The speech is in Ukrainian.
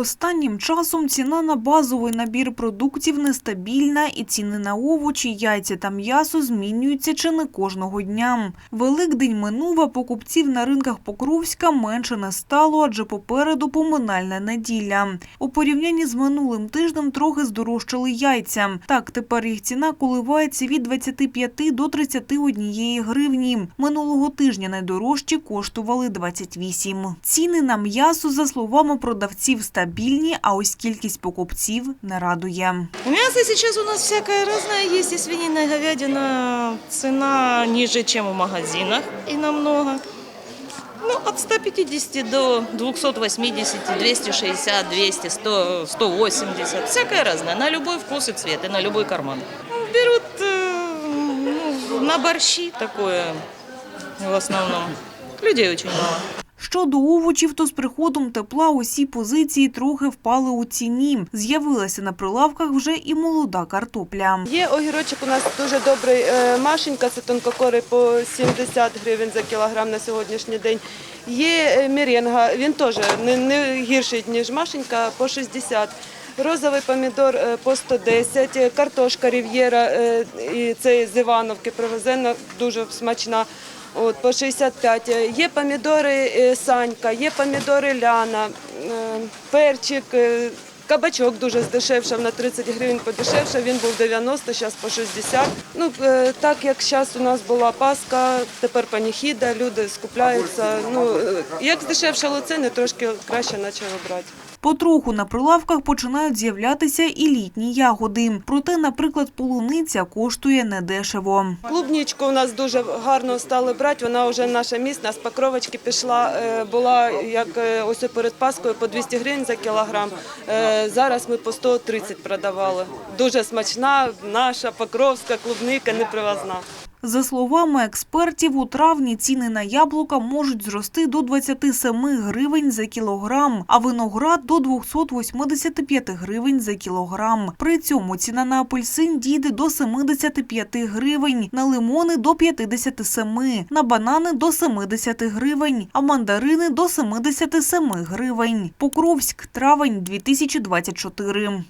Останнім часом ціна на базовий набір продуктів нестабільна і ціни на овочі, яйця та м'ясо змінюються чи не кожного дня. Великдень минув, а покупців на ринках Покровська менше не стало, адже попереду поминальна неділя. У порівнянні з минулим тижнем трохи здорожчали яйця. Так, тепер їх ціна коливається від 25 до 31 гривні. Минулого тижня найдорожчі коштували 28. Ціни на м'ясо, за словами продавців, стабільні, а ось кількість покупців не радує. Мясо сейчас у нас всякое разное есть, и свинина, и говядина. Цена ниже, чем в магазинах, и намного. Ну, от 150 до 280, 260, 200, 100, 180. Всякое разное, на любой вкус и цвет, и на любой карман. Берут э, ну, на борщи такое в основном. Людей очень мало. Щодо овочів, то з приходом тепла усі позиції трохи впали у ціні. З'явилася на прилавках вже і молода картопля. Є огірочок у нас дуже добрий. е, Машенька, це тонкокорий по 70 гривень за кілограм на сьогоднішній день. Є е, меренга, він теж не, гірший, ніж Машенька, по 60. Розовий помідор е, по 110, е, картошка рів'єра, це з Івановки привезена, дуже смачна. От, по 65. Е, Є помідори е, Санька, є помідори Ляна, е, перчик, Кабачок дуже здешевшав на 30 гривень подешевшав, він був 90, зараз по 60. Ну, так як зараз у нас була Пасха, тепер паніхіда, люди скупляються. Ну, як здешевшало ціни, трошки краще почали брати. Потроху на прилавках починають з'являтися і літні ягоди. Проте, наприклад, полуниця коштує недешево. Клубнічку у нас дуже гарно стали брати, вона вже наша місна, з покровочки пішла, е, була як е, ось перед Паскою по 200 гривень за кілограм. Е, Зараз ми по 130 продавали. Дуже смачна, наша покровська клубника, непривозна. За словами експертів, у травні ціни на яблука можуть зрости до 27 гривень за кілограм, а виноград – до 285 гривень за кілограм. При цьому ціна на апельсин дійде до 75 гривень, на лимони – до 57, на банани – до 70 гривень, а мандарини – до 77 гривень. Покровськ, травень 2024.